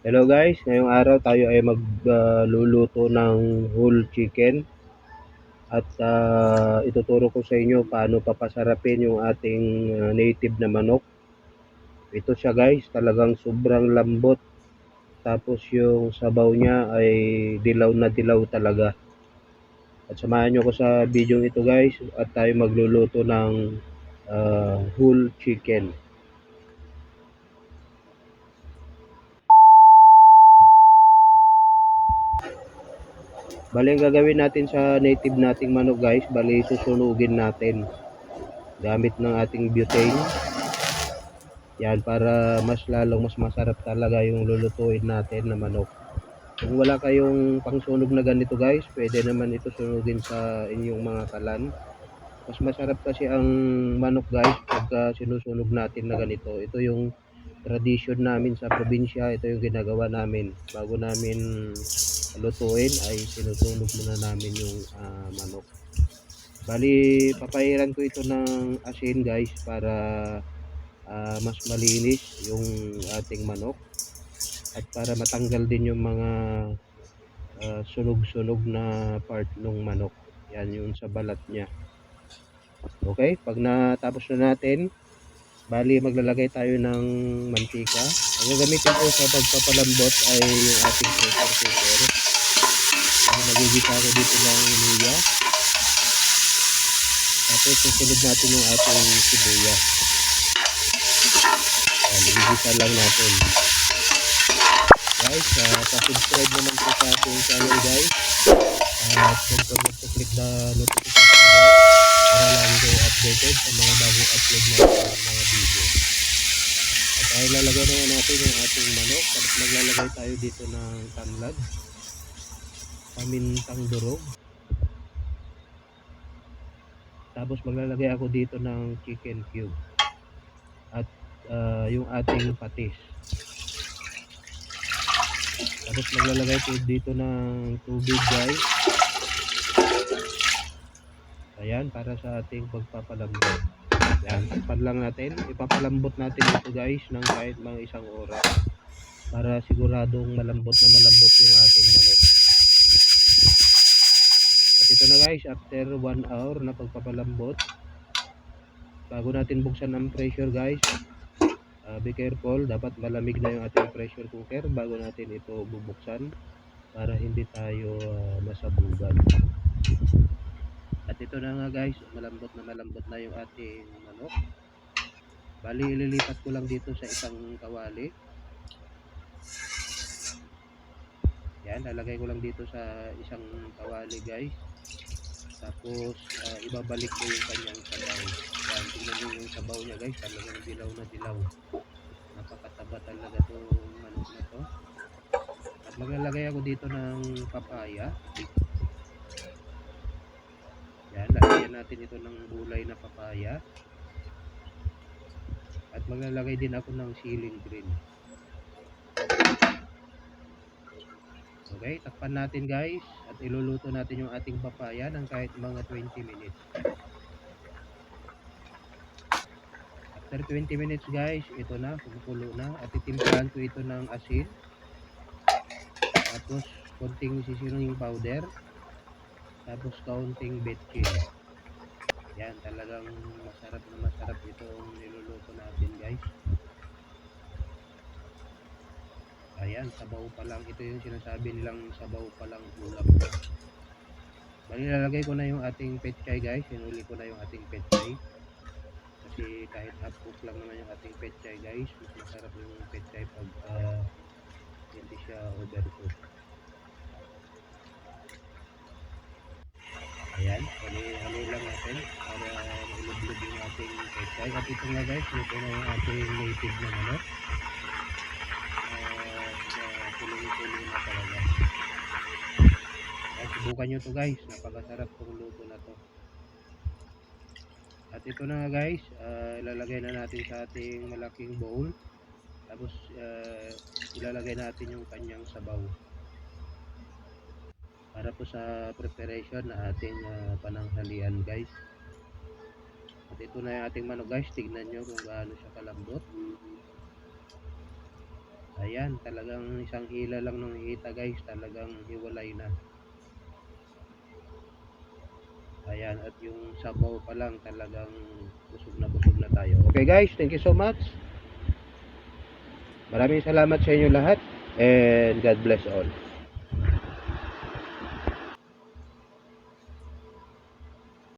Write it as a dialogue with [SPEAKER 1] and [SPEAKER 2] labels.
[SPEAKER 1] Hello guys, ngayong araw tayo ay magluluto ng whole chicken at ah, ituturo ko sa inyo paano papasarapin yung ating ah, native na manok. Ito siya guys, talagang sobrang lambot. Tapos yung sabaw niya ay dilaw na dilaw talaga. At samahan nyo ko sa video ito guys at tayo magluluto ng ah, whole chicken. Bali, gagawin natin sa native nating manok guys, bali susunugin natin gamit ng ating butane. Yan, para mas lalong mas masarap talaga yung lulutuin natin na manok. Kung wala kayong pangsunog na ganito guys, pwede naman ito sunugin sa inyong mga kalan. Mas masarap kasi ang manok guys pagka sinusunog natin na ganito. Ito yung tradition namin sa probinsya, ito yung ginagawa namin. Bago namin lutuin ay sinusunog muna namin yung ah, manok. Bali, papahiran ko ito ng asin guys para ah, mas malinis yung ating manok at para matanggal din yung mga ah, sunog-sunog na part ng manok. Yan yung sa balat niya. Okay, pag natapos na natin, bali maglalagay tayo ng mantika. Ang gagamitin ko sa pagpapalambot ay yung ating pressure cooker. Ang nagigisa ko dito ng luya. Tapos susunod natin yung ating sibuyas. Ayan, nagigisa lang natin. Guys, uh, pa-subscribe naman po sa ating channel guys. At don't forget to click the notification bell para lagi kayo updated sa mga bagong upload natin ng mga video. At ay lalagay naman natin yung ating manok. Tapos maglalagay tayo dito ng tanglad. Pamintang durog. Tapos maglalagay ako dito ng chicken cube. At ah, yung ating patis. Tapos maglalagay ko dito ng tubig guys. Ayan, para sa ating pagpapalambot. Ayan, takpan lang natin. Ipapalambot natin ito guys ng kahit mga isang oras. Para siguradong malambot na malambot yung ating manok. At ito na guys, after 1 hour na pagpapalambot, bago natin buksan ang pressure guys, ah, be careful, dapat malamig na yung ating pressure cooker bago natin ito bubuksan para hindi tayo ah, masabugan. Ito na nga guys, malambot na malambot na yung ating manok. Bali, ililipat ko lang dito sa isang kawali. Yan, lalagay ko lang dito sa isang kawali guys. Tapos, ah, ibabalik ko yung kanyang sabaw. Yan, tingnan nyo yung sabaw niya guys. Talagang dilaw na dilaw. Napakataba talaga itong manok na to. At maglalagay ako dito ng papaya. Yan, lagyan natin ito ng gulay na papaya. At maglalagay din ako ng ceiling green. Okay, takpan natin guys. At iluluto natin yung ating papaya ng kahit mga 20 minutes. After 20 minutes guys, ito na, kumukulo na. At itimplahan ko ito ng asin. Tapos, konting seasoning powder. Tapos, kaunting betchin. Yan, talagang masarap na masarap itong niluluto natin guys. Ayan, sabaw pa lang. Ito yung sinasabi nilang sabaw pa lang ulam na. Bali, lalagay ko na yung ating petchay guys. Hinuli ko na yung ating petchay. Kasi kahit half cook lang naman yung ating petchay guys. Mas masarap yung petchay pag ah, hindi siya overcook. Ayan, bali, halo ating petchay. At ito nga guys, ito na yung ating native na manok. At uh, tuloy-tuloy na talaga. At subukan nyo to guys, napakasarap tong luto na to. At ito na nga guys, ah, ilalagay na natin sa ating malaking bowl. Tapos ah, ilalagay natin yung kanyang sabaw. Para po sa preparation na ating ah, pananghalian guys. At ito na yung ating manok guys, tignan nyo kung gaano siya kalambot. Ayan, talagang isang hila lang nung hita guys, talagang hiwalay na. Ayan, at yung sabaw pa lang talagang busog na busog na tayo. Okay guys, thank you so much. Maraming salamat sa inyo lahat and God bless all.